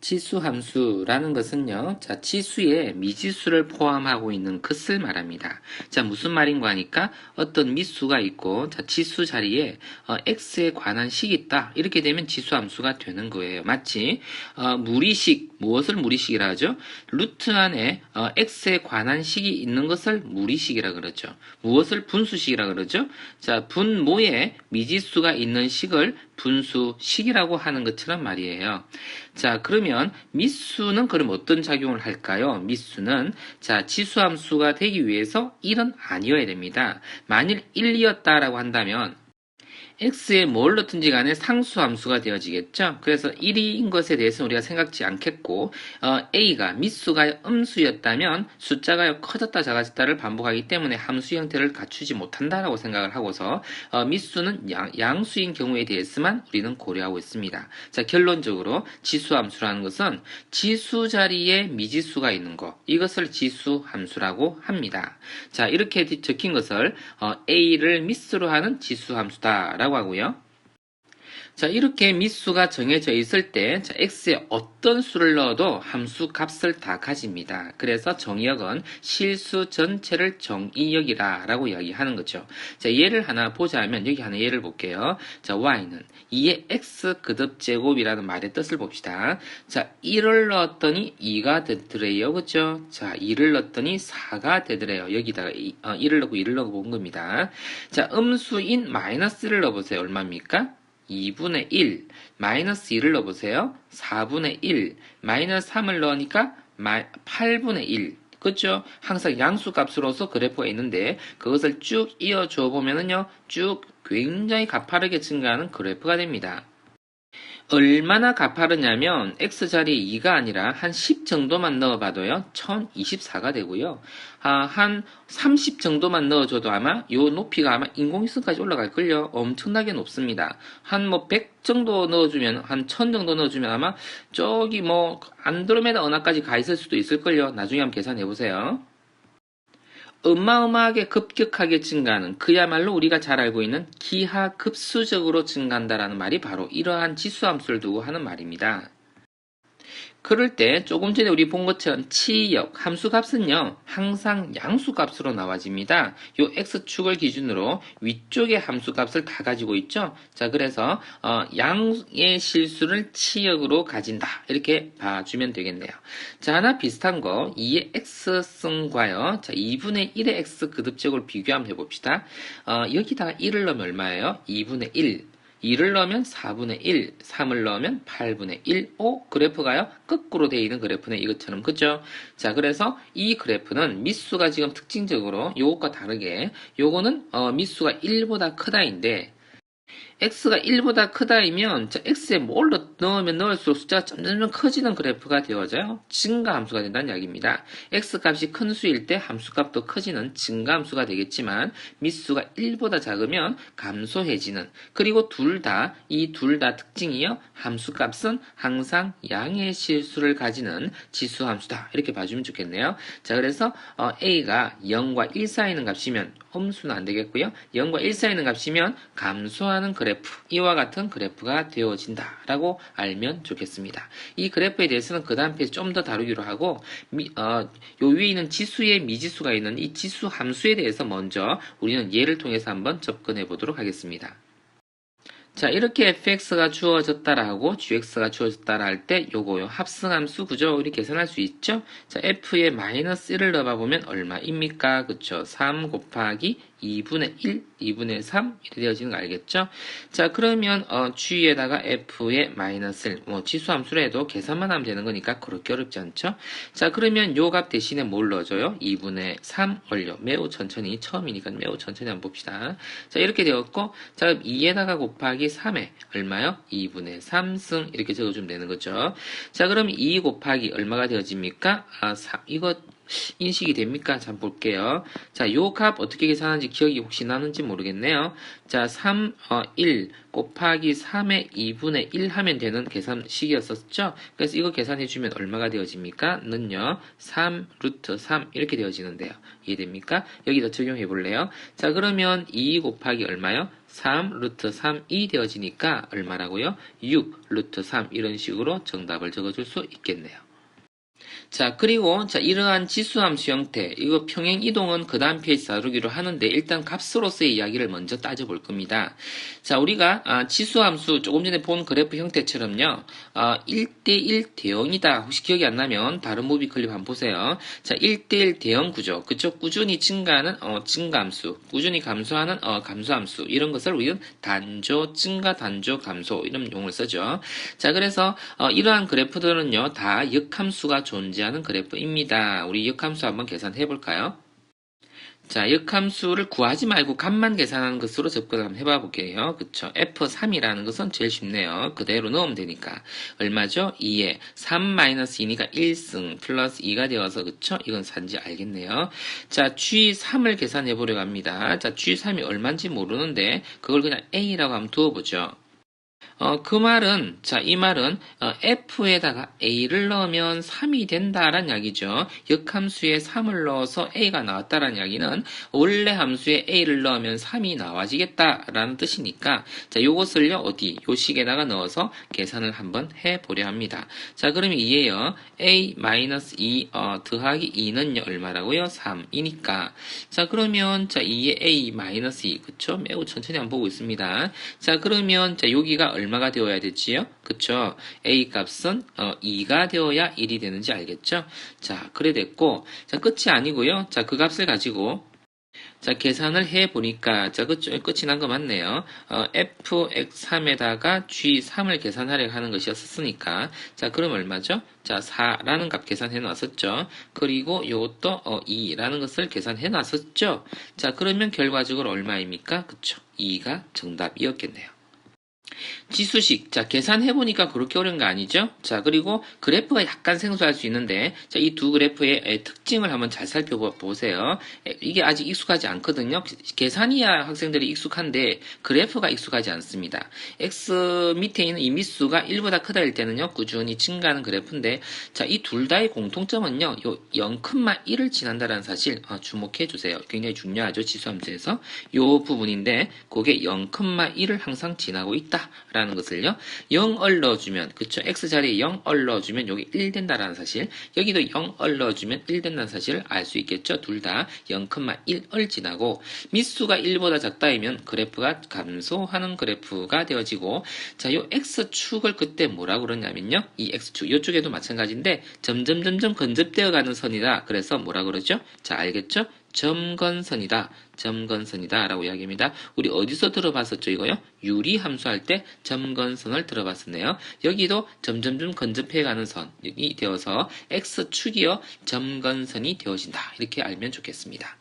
치수 함수라는 것은요, 자, 치수에 미지수를 포함하고 있는 것을 말합니다. 자, 무슨 말인가 하니까 어떤 미수가 있고, 자, 치수 자리에 어, x에 관한 식이 있다. 이렇게 되면 지수 함수가 되는 거예요. 마치 어, 무리식, 무엇을 무리식이라 하죠? 루트 안에 어, x에 관한 식이 있는 것을 무리식이라 그러죠. 무엇을 분수식이라 그러죠? 자, 분모에 미지수가 있는 식을 분수식이라고 하는 것처럼 말이에요. 자, 그러면 미수는 그럼 어떤 작용을 할까요? 미수는 자, 지수함수가 되기 위해서 1은 아니어야 됩니다. 만일 1이었다라고 한다면 x에 뭘 넣든지 간에 상수 함수가 되어지겠죠. 그래서 1인 것에 대해서는 우리가 생각지 않겠고 어, a가 미수가 음수였다면 숫자가 커졌다 작아졌다를 반복하기 때문에 함수 형태를 갖추지 못한다라고 생각을 하고서 어, 미수는 양, 수인 경우에 대해서만 우리는 고려하고 있습니다. 자 결론적으로 지수 함수라는 것은 지수 자리에 미지수가 있는 것 이것을 지수 함수라고 합니다. 자 이렇게 적힌 것을 어, a를 미수로 하는 지수 함수다라고 하고요. 자, 이렇게 미수가 정해져 있을 때, 자, x에 어떤 수를 넣어도 함수 값을 다 가집니다. 그래서 정의역은 실수 전체를 정의역이라 라고 이야기하는 거죠. 자, 예를 하나 보자면, 여기 하나 예를 볼게요. 자, y는 2의 x 그듭 제곱이라는 말의 뜻을 봅시다. 자, 1을 넣었더니 2가 되더래요. 그죠? 자, 2를 넣었더니 4가 되더래요. 여기다가 2, 어, 1을 넣고 2를 넣고 본 겁니다. 자, 음수인 마이너스를 넣어보세요. 얼마입니까? 2분의 1 마이너스 2를 넣어보세요. 4분의 1 마이너스 3을 넣으니까 8분의 1 그렇죠? 항상 양수 값으로서 그래프가 있는데 그것을 쭉 이어줘 보면은요. 쭉 굉장히 가파르게 증가하는 그래프가 됩니다. 얼마나 가파르냐면 x자리에 2가 아니라 한 10 정도만 넣어봐도요 1024가 되고요. 아, 한 30 정도만 넣어줘도 아마 요 높이가 아마 인공위성까지 올라갈걸요. 엄청나게 높습니다. 한 뭐 100 정도 넣어주면 한 1000 정도 넣어주면 아마 저기 뭐 안드로메다 은하까지 가 있을 수도 있을걸요. 나중에 한번 계산해보세요 어마어마하게 급격하게 증가하는 그야말로 우리가 잘 알고 있는 기하급수적으로 증가한다라는 말이 바로 이러한 지수함수를 두고 하는 말입니다. 그럴 때 조금 전에 우리 본 것처럼 치역 함수값은요 항상 양수값으로 나와집니다. 요 x축을 기준으로 위쪽의 함수값을 다 가지고 있죠. 자 그래서 어, 양의 실수를 치역으로 가진다 이렇게 봐주면 되겠네요. 자 하나 비슷한 거 2의 x승과요. 자 2분의 1의 x 그듭적을 비교 한번 해봅시다. 어, 여기다가 1을 넣으면 얼마예요? 2분의 1 2를 넣으면 4분의 1, 3을 넣으면 8분의 1, 5 그래프가요 거꾸로 되어 있는 그래프네 이것처럼 그죠? 자 그래서 이 그래프는 미수가 지금 특징적으로 요것과 다르게 요거는 어, 미수가 1보다 크다인데 x가 1보다 크다이면 x에 뭘 넣으면 넣을수록 숫자가 점점 커지는 그래프가 되어져요. 증가 함수가 된다는 이야기입니다. x값이 큰 수일 때 함수값도 커지는 증가 함수가 되겠지만 미수가 1보다 작으면 감소해지는 그리고 둘 다 이 둘 다 특징이요. 함수값은 항상 양의 실수를 가지는 지수 함수다. 이렇게 봐주면 좋겠네요. 자 그래서 어, a가 0과 1 사이에 있는 값이면 홈수는 안 되겠고요. 0과 1 사이에 있는 값이면 감소하는 그래프 그래프, 이와 같은 그래프가 되어진다 라고 알면 좋겠습니다. 이 그래프에 대해서는 그 다음 페이지 좀 더 다루기로 하고 미, 어, 요 위에 있는 지수에 미지수가 있는 이 지수 함수에 대해서 먼저 우리는 예를 통해서 한번 접근해 보도록 하겠습니다. 자 이렇게 fx가 주어졌다라고 gx가 주어졌다라 할 때 요거요 합승함수 그죠 우리 계산할 수 있죠 자 f에 마이너스 1을 넣어보면 얼마입니까 그쵸 3 곱하기 2분의 1, 2분의 3 이렇게 되어지는 거 알겠죠? 자 그러면 어, G에다가 F의 마이너스 1, 뭐 지수 함수로 해도 계산만 하면 되는 거니까 그렇게 어렵지 않죠? 자 그러면 요 값 대신에 뭘 넣어줘요? 2분의 3 올려 매우 천천히 처음이니까 매우 천천히 한번 봅시다. 자 이렇게 되었고 자 2에다가 곱하기 3에 얼마요? 2분의 3승 이렇게 적어주면 되는 거죠. 자 그럼 2 곱하기 얼마가 되어집니까? 아 3, 이거 인식이 됩니까? 자, 볼게요. 자, 요 값 어떻게 계산하는지 기억이 혹시 나는지 모르겠네요. 자, 3, 어, 1 곱하기 3의 2분의 1 하면 되는 계산식이었었죠? 그래서 이거 계산해주면 얼마가 되어집니까? 는요, 3 루트 3 이렇게 되어지는데요. 이해됩니까? 여기다 적용해 볼래요? 자, 그러면 2 곱하기 얼마요? 3 루트 3이 되어지니까 얼마라고요? 6 루트 3 이런 식으로 정답을 적어줄 수 있겠네요. 자, 그리고 자 이러한 지수함수 형태, 이거 평행 이동은 그 다음 페이지 다루기로 하는데 일단 값으로서의 이야기를 먼저 따져볼 겁니다. 자, 우리가 아, 지수함수 조금 전에 본 그래프 형태처럼요, 아, 1대1 대형이다. 혹시 기억이 안 나면 다른 무비 클립 한번 보세요. 자, 1대1 대형 구조, 그쪽 꾸준히 증가하는 어, 증감수, 꾸준히 감소하는 어, 감소함수 이런 것을 우리는 단조, 증가, 단조, 감소 이런 용어를 쓰죠. 자, 그래서 어, 이러한 그래프들은요, 다 역함수가 존 재하는 그래프입니다. 우리 역함수 한번 계산해 볼까요? 자, 역함수를 구하지 말고 값만 계산하는 것으로 접근을 한번 해봐 볼게요. 그쵸? F3이라는 것은 제일 쉽네요. 그대로 넣으면 되니까. 얼마죠? 2에 3-2니까 1승 플러스 2가 되어서 그쵸? 이건 산지 알겠네요. 자, G3을 계산해 보려고 합니다. 자, G3이 얼마인지 모르는데 그걸 그냥 A라고 한번 두어보죠. 어, 그 말은, 자, 이 말은, 어, F에다가 A를 넣으면 3이 된다라는 이야기죠. 역함수에 3을 넣어서 A가 나왔다라는 이야기는 원래 함수에 A를 넣으면 3이 나와지겠다라는 뜻이니까, 자, 요것을요, 어디, 요 식에다가 넣어서 계산을 한번 해보려 합니다. 자, 그러면 이에요. A-2, 어, 더하기 2는요, 얼마라고요? 3이니까. 자, 그러면, 자, 2에 A-2, 그쵸? 매우 천천히 한번 보고 있습니다. 자, 그러면, 자, 여기가 얼마가 되어야 되지요? 그쵸? A 값은 어, 2가 되어야 1이 되는지 알겠죠? 자, 그래 됐고, 자, 끝이 아니고요. 자, 그 값을 가지고 자, 계산을 해 보니까, 자, 끝, 끝이 난 거 맞네요. 어, fx3에다가 g3을 계산하려고 하는 것이었으니까, 자, 그럼 얼마죠? 자, 4라는 값 계산해 놨었죠. 그리고 요것도 어, 2라는 것을 계산해 놨었죠. 자, 그러면 결과적으로 얼마입니까? 그쵸? 2가 정답이었겠네요. 지수식. 자, 계산해보니까 그렇게 어려운 거 아니죠? 자, 그리고 그래프가 약간 생소할 수 있는데, 자, 이 두 그래프의 특징을 한번 잘 살펴보세요. 이게 아직 익숙하지 않거든요. 계산이야 학생들이 익숙한데, 그래프가 익숙하지 않습니다. X 밑에 있는 이 미수가 1보다 크다일 때는요, 꾸준히 증가하는 그래프인데, 자, 이 둘 다의 공통점은요, 요 0,1을 지난다는 사실 어, 주목해 주세요. 굉장히 중요하죠. 지수함수에서. 요 부분인데, 그게 0,1을 항상 지나고 있다. 라는 것을요. 0을 넣어주면 그쵸 x 자리에 0을 넣어주면 여기 1 된다라는 사실 여기도 0을 넣어주면 1 된다는 사실을 알 수 있겠죠. 둘 다 0,1을 지나고 미수가 1보다 작다이면 그래프가 감소하는 그래프가 되어지고 자 요 x축을 그때 뭐라고 그러냐면요. 이 x축 이쪽에도 마찬가지인데 점점 점점 건접되어 가는 선이다. 그래서 뭐라 그러죠? 자 알겠죠? 점건선이다. 점건선이다. 라고 이야기합니다. 우리 어디서 들어봤었죠, 이거요? 유리 함수할 때 점건선을 들어봤었네요. 여기도 점점점 건접해가는 선이 되어서 x축이요 점건선이 되어진다. 이렇게 알면 좋겠습니다.